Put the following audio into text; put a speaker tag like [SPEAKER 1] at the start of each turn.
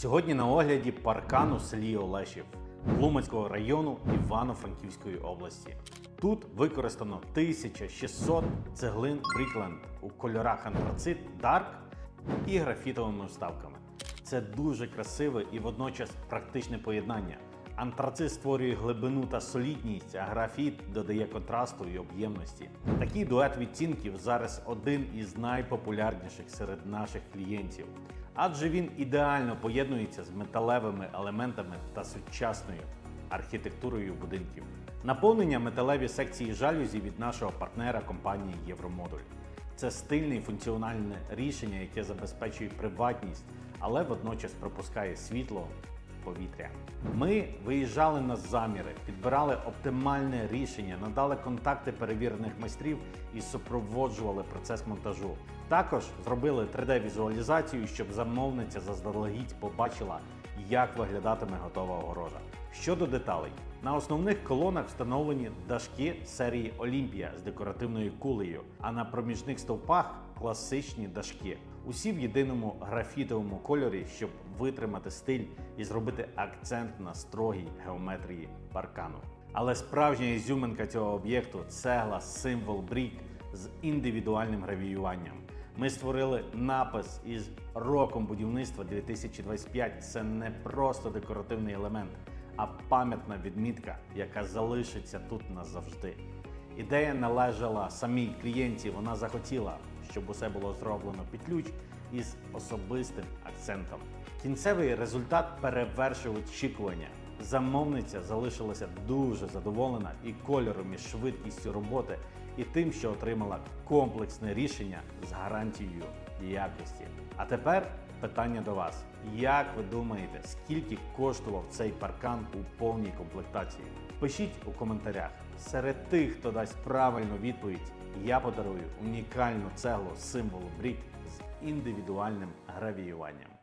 [SPEAKER 1] Сьогодні на огляді паркан у селі Олешів Тлумацького району Івано-Франківської області. Тут використано 1600 цеглин Брікленд у кольорах антрацит Dark і графітовими вставками. Це дуже красиве і водночас практичне поєднання. Антрацит створює глибину та солідність, а графіт додає контрасту і об'ємності. Такий дует відтінків зараз один із найпопулярніших серед наших клієнтів, адже він ідеально поєднується з металевими елементами та сучасною архітектурою будинків. Наповнення металеві секції жалюзі від нашого партнера компанії Євромодуль. Це стильне і функціональне рішення, яке забезпечує приватність, але водночас пропускає світло, повітря. Ми виїжджали на заміри, підбирали оптимальне рішення, надали контакти перевірених майстрів і супроводжували процес монтажу. Також зробили 3D-візуалізацію, щоб замовниця заздалегідь побачила, як виглядатиме готова огорожа. Щодо деталей, на основних колонах встановлені дашки серії Олімпія з декоративною кулею, а на проміжних стовпах класичні дашки. Усі в єдиному графітовому кольорі, щоб витримати стиль і зробити акцент на строгій геометрії паркану. Але справжня ізюминка цього об'єкту цегла, символ брік з індивідуальним гравіюванням. Ми створили напис із роком будівництва 2025. Це не просто декоративний елемент, а пам'ятна відмітка, яка залишиться тут назавжди. Ідея належала самій клієнті. Вона захотіла, щоб усе було зроблено під ключ із особистим акцентом. Кінцевий результат перевершив очікування. Замовниця залишилася дуже задоволена і кольором, і швидкістю роботи, і тим, що отримала комплексне рішення з гарантією якості. А тепер питання до вас: як ви думаєте, скільки коштував цей паркан у повній комплектації? Пишіть у коментарях. Серед тих, хто дасть правильну відповідь, я подарую унікальну цеглу символу брік з індивідуальним гравіюванням.